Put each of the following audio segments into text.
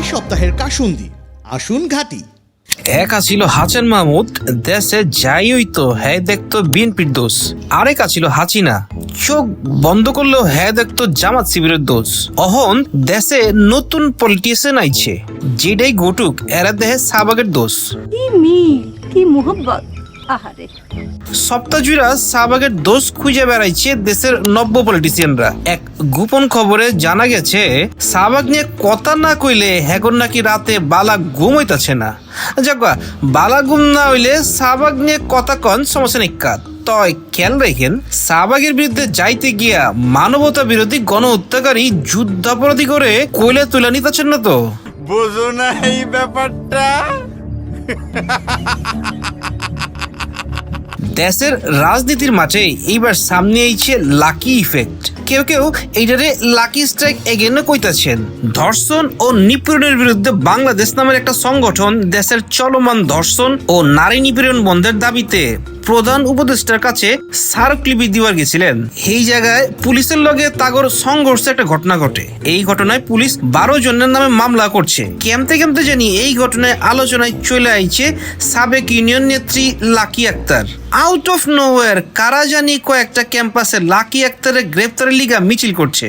এই সপ্তাহের কাসুন্দি। আসুন ঘাটি। একা ছিল হাসান মাহমুদ দেশে যাই হইতো হ্যাঁ দেখতো বিএনপির দোষ। আরেকা ছিল হাসিনা চোখ বন্ধ করলেও হ্যাঁ দেখতো জামাত শিবিরের দোষ। অহন দেশে নতুন পলিটিশিয়ান আইছে যেটাই ঘটুক এরা দেহে সাবাগের দোষ। কি মিল কি মোহব্বত। আহারে। সপ্তাহ জুড়া শাহবাগের দোষ খুঁজে বেড়াইছে দেশের নব্য পলিটিশিয়ানরা এক গোপন খবরে জানা গেছে শাহবাগ নিয়ে কথা না কইলে হ্যাগর নাকি রাতে বালা ঘুম হইতাছে না। যাকা বালা ঘুম না হইলে শাহবাগ নিয়ে কথা কন সমস্যা নেই কাত তয় খেয়াল রেখেন শাহবাগের বিরুদ্ধে যাইতে গিয়া মানবতা বিরোধী গণ হত্যাকারী যুদ্ধাপরাধী করে কইলে তুলে নিতেছেন না তো? বোঝো না এই ব্যাপারটা? দেশের রাজনীতির মাঠে এইবার সামনে আইছে লাকি ইফেক্ট কেউ কেউ এইটারে লাকি স্ট্রাইক এগেন কইতাছেন। ধর্ষণ ও নিপীড়নের বিরুদ্ধে বাংলাদেশ নামের একটা সংগঠন দেশের চলমান ধর্ষণ ও নারী নিপীড়ন বন্ধের দাবিতে। প্রধান উপদেষ্টার কাছে স্মারকলিপি দিবার গেছিলেন। এই জায়গায় পুলিশের লগে তাগর সংঘর্ষে একটা ঘটনা ঘটে। এই ঘটনায় পুলিশ বারো জনের নামে মামলা করছে। কেমতে কেমতে জানি এই ঘটনায় আলোচনায় চলে আইছে সাবেক ইউনিয়ন নেত্রী Lucky Akter. Out of nowhere কারা জানি কয়েকটা ক্যাম্পাসে লাকি আক্তারের গ্রেপ্তারের লিগা মিছিল করছে।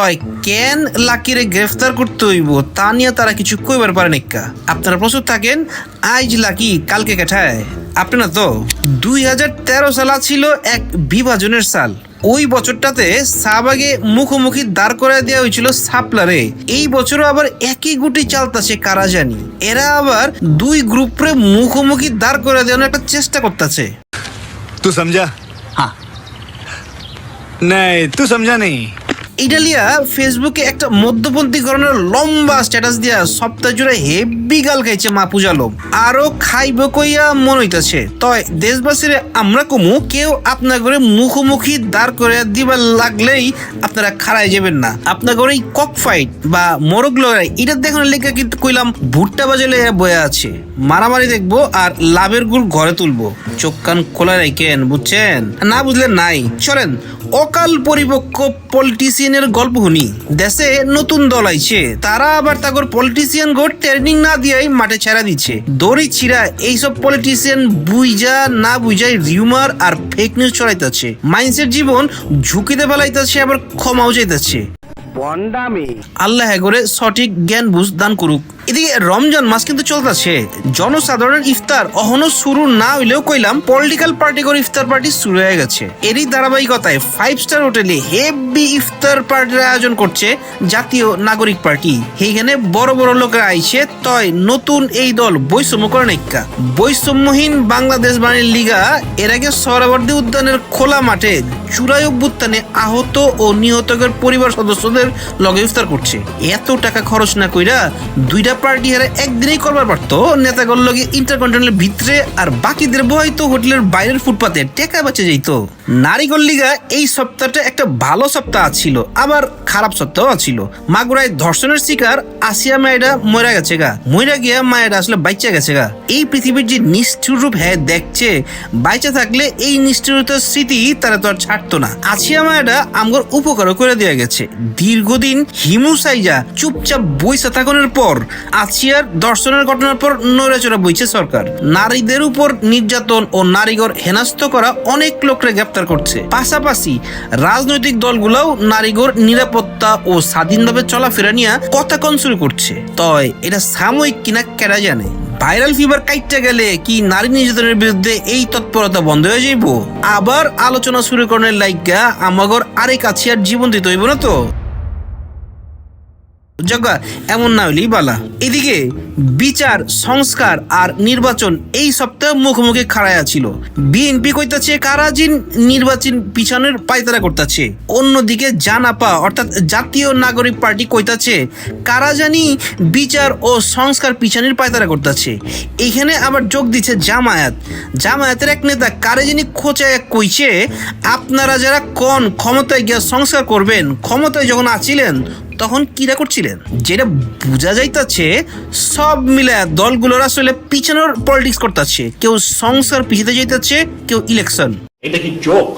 বিষয় কেন লাকিরে গ্রেফতার করতে হইব? তা নিয়ে তারা কিছু কইবার পারে নিকা আপনারা প্রস্তুত থাকেন আইজ লাকি কালকে কাঠায়। আপনারা তো দুই হাজার তেরো সালা ছিল এক বিভাজনের সাল। ওই বছরটাতে সাবাগে মুখোমুখি দাঁড় করায় দেওয়া হয়েছিল সাপলারে। এই বছরও আবার একই গুটি চালতাছে কারা জানি। এরা আবার দুই গ্রুপরে মুখোমুখি দাঁড় করে দেওয়ার একটা চেষ্টা করতেছে। তুই সমঝা? হ্যাঁ। নাই তুই সমঝা নেই। ইটালিয়া ফেসবুকে একটা মধ্যপন্থী ধরনের লম্বা স্ট্যাটাস দিয়া সপ্তাহ জুড়ে হেভি গাল খাইছে মাপুজ আলম আরও খাইব কইয়া মন হইতাছে। তয়, দেশবাসীরে আমরা কমু, কেউ আপনার করে মুখোমুখি দাঁড় করে দিবার লাগলেই আপনারা খাড়াই যাবেন না। আপনার করে কক ফাইট বা মোরগ লড়াই, এটা দেখানোর লেখা কিন্তু কইলাম, ভুট্টা বাজালে বয়ে আছে। মারামারি দেখব আর লাভের গুড় ঘরে তুলবো। চোখ কান খোলা রাখেন বুঝছেন? না বুঝলে নাই। চলেন অকাল পরিপক্ক পলিটিশিয়ানের গল্প শুনি। দেশে নতুন দল আইছে। তারা আবার তাগর পলিটিশিয়ান গোট ট্রেনিং না দিয়াই মাঠে ছেড়া দিচ্ছে। দড়ি ছিড়া এইসব পলিটিশিয়ান বুইজা না বুঝাই রিউমার আর ফেক নিউজ ছড়াইতেছে। মাইন্সের জীবন ঝুঁকিতে ফেলাইতেছে আবার ক্ষমাও চাইতেছে। আল্লাহ করে সঠিক জ্ঞান বুঝ দান করুক। এদিকে রমজান মাস কিন্তু চলতেছে জনসাধারণের ইফতার অহনো শুরু না হইলেও কইলাম পলিটিক্যাল পার্টি করে ইফতার পার্টি শুরু হয়ে গেছে। এরই ধারাবাহিকতায় ফাইভ স্টার হোটেলে হেভি ইফতার পার্টির আয়োজন করছে জাতীয় নাগরিক পার্টি। সেইখানে বড় বড় লোকেরা আইছে, তয় নতুন এই দল বৈষম্য করে বৈষম্যহীন বাংলাদেশ বাণীর লিগা এর আগে সহরাবর্তী উদ্যানের খোলা মাঠে চূড়াই অভ্যুত্থানে আহত ও নিহতকের পরিবার সদস্যদের লগে ইফতার করছে। এত টাকা খরচ না কইরা দুইটা পার্টি হারে একদিনেই করবার পারতো। নেতাগর লগে ইন্টারকন্টিনেন্টাল ভিতরে আর বাকিদের বহাইতো হোটেলের বাইরের ফুটপাতে টেকা বাঁচে যাইতো নারীগর লিগা এই সপ্তাহটা একটা ভালো সপ্তাহ ছিল, আবার খারাপ সপ্তাহ ছিল। মাগুরায় ধর্ষণের শিকার আসিয়া মায়েরা মরা গেছে গা। মরা গিয়া মায়েরা আসলে বাইচা গেছে গা। এই পৃথিবীর যে নিষ্ঠুর রূপ হ্যাঁ দেখছে, বাইচা থাকলে এই নিষ্ঠুরতার স্মৃতি তারা তো আর ছাড়তো না। আসিয়া মায়েরা আমগর উপকারও করে দেওয়া গেছে। দীর্ঘদিন হিমু সাইজা চুপচাপ বইসা থাকানোর পর আসিয়ার দর্শনের ঘটনার পর নড়েচড়া বইছে সরকার। নারীদের উপর নির্যাতন ও নারীগর হেনাস্ত করা অনেক লোকরে গ্রেপ্তার করছে। পাশাপাশি রাজনৈতিক দলগুলোও নারীগর নিরাপত্তা ও স্বাধীনভাবে চলাফেরা নিয়ে কথা কন শুরু করছে। তয় এটা সাময়িক কিনা কেরা জানে? ভাইরাল ফিভার কাইটটা গেলে কি নারী নির্যাতনের বিরুদ্ধে এই তৎপরতা বন্ধ হয়ে যাইব? আবার আলোচনা শুরু করার লাইগা আমাগর আরেক আছিয়ার জীবন দিতে হইব না তো? জগা, এমন না হইলেই বালা। এদিকে বিচার, সংস্কার আর নির্বাচন এই সপ্তাহে মুখোমুখি খাড়াইয়া ছিল। বিএনপি কইতাছে কারাজিন নির্বাচন পিছনের পায়তারা করতেছে। অন্যদিকে জানাপা, অর্থাৎ জাতীয় নাগরিক পার্টি কইতাছে, কারা জানি বিচার ও সংস্কার পিছনের পায়তারা করতেছে। এখানে আবার যোগ দিচ্ছে জামায়াত। জামায়াতের এক নেতা, কারে যিনি খোঁচায় কইছে, আপনারা যারা কোন, ক্ষমতায় গিয়া সংস্কার করবেন, ক্ষমতায় যখন আছিলেন তখন কিরা করছিলেন যেটা বোঝা যাইতাছে সব মিলে দলগুলোর আসলে পিছনের পলিটিক্স করতেছে। কেউ সংসার পিছাতে যাইতাছে কেউ ইলেকশন এটা কি joke?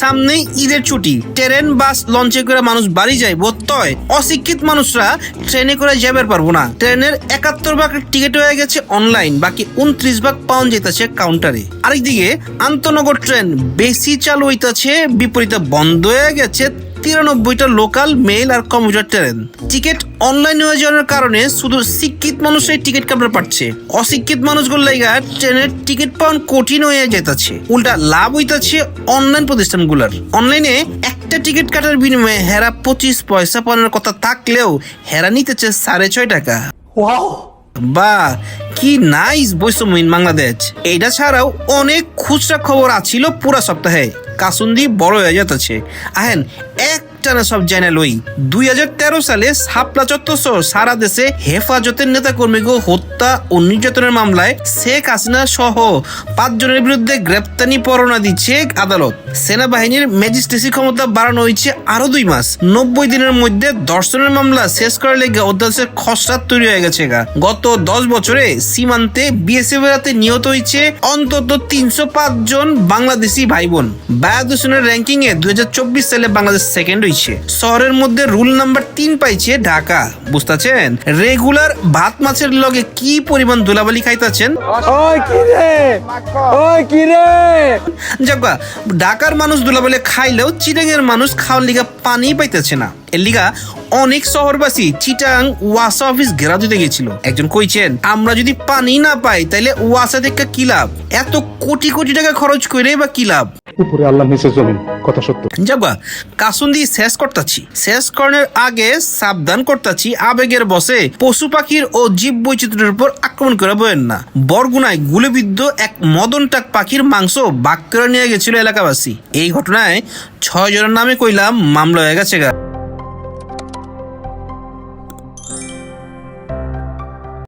সামনেই ঈদের ছুটি। ট্রেন বাস লঞ্চে করে মানুষ বাড়ি যায় বোধতয় অশিক্ষিত মানুষরা ট্রেনে করে যাবার পারব না। ট্রেনের একাত্তর ভাগ টিকিট হয়ে গেছে অনলাইন বাকি উনত্রিশ ভাগ পাউন্ড যেতেছে কাউন্টারে আরেকদিকে আন্তনগর ট্রেন বেশি চালু হইতাছে বিপরীতে বন্ধ হয়ে গেছে তিরানব্বইটা লোকাল মেল আর কম্পিউটার ট্রেন। টিকিট অনলাইন হয়ে যাওয়ার কারণে শুধু শিক্ষিত মানুষই টিকিট কাটতে পারছে। অশিক্ষিত মানুষগুলো লাইগা ট্রেনের টিকিট পাওয়া কঠিন হয়ে যেতেছে উল্টা লাভ হইতাছে অনলাইন প্রতিষ্ঠানগুলোর। অনলাইনে একটা টিকিট কাটার বিনিময়ে হেরা পঁচিশ পয়সা পাওয়ার কথা থাকলেও হেরা নিতেছে সাড়ে ছয় টাকা। বা কি নাইস বৈষম্যহীন বাংলাদেশ। এটা ছাড়াও অনেক খুচরা খবর আছিল পুরা সপ্তাহে। কাসুন্দি বড় হয়ে যেতেছে। আহেন একটানা সব চ্যানেল ওই দুই সালে সাপলা চত্বর সারা দেশে হেফাজতের নেতা কর্মীকে হত্যা ও নির্যাতনের মামলায় শেখ হাসিনা সহ পাঁচজনের বিরুদ্ধে গ্রেপ্তারি পরোয়ানা দিচ্ছে আদালত। সেনাবাহিনীর ম্যাজিস্ট্রেসি ক্ষমতা বাড়ানো হয়েছে আরও দুই মাস। নব্বই দিনের মধ্যে ধর্ষণের মামলা শেষ করার লেগে অধ্যাদেশের খসড়া তৈরি হয়ে গেছে গত দশ বছরে সীমান্তে বিএসএফ হাতে নিহত হয়েছে অন্তত তিনশো পাঁচ জন বাংলাদেশি ভাই বোন বায়ুদূষণের র্যাঙ্কিং এ দুই হাজার চব্বিশ সালে বাংলাদেশ সেকেন্ড হয়েছে শহরের মধ্যে রুল নাম্বার তিন পাইছে ঢাকা। বুঝতেছেন? রেগুলার ভাত মাছের লগে কি পরিমাণ ধুলাবালি খাইতাছেন? যাকা ঢাকার মানুষ দুলাবলে খাইলেও চিটাং এর মানুষ খাওয়ার লিগা পানি পাইতেছে না। এর লিগা অনেক শহরবাসী চিটাং ওয়াসা অফিস ঘেরা দিতে গেছিল। একজন কইছেন আমরা যদি পানি না পাই তাইলে ওয়াসা থেকে কি লাভ? এত কোটি কোটি টাকা খরচ করে বা কি লাভ? উপরে আল্লাহ নিচে জমিন, কথা সত্য। যাবা কাসুন্দি শেষ করতাছি। শেষ করণের আগে সাবধান করতাছি, আবেগের বসে পশু পাখির ও জীব বৈচিত্র্যের উপর আক্রমণ করে বয়েন না। বরগুনায় গুলিবিদ্ধ এক মদন টাক পাখির মাংস বাক করে নিয়ে গেছিল এলাকাবাসী। এই ঘটনায় ছয় জনের নামে কইলাম, মামলা হয়ে গেছে গা।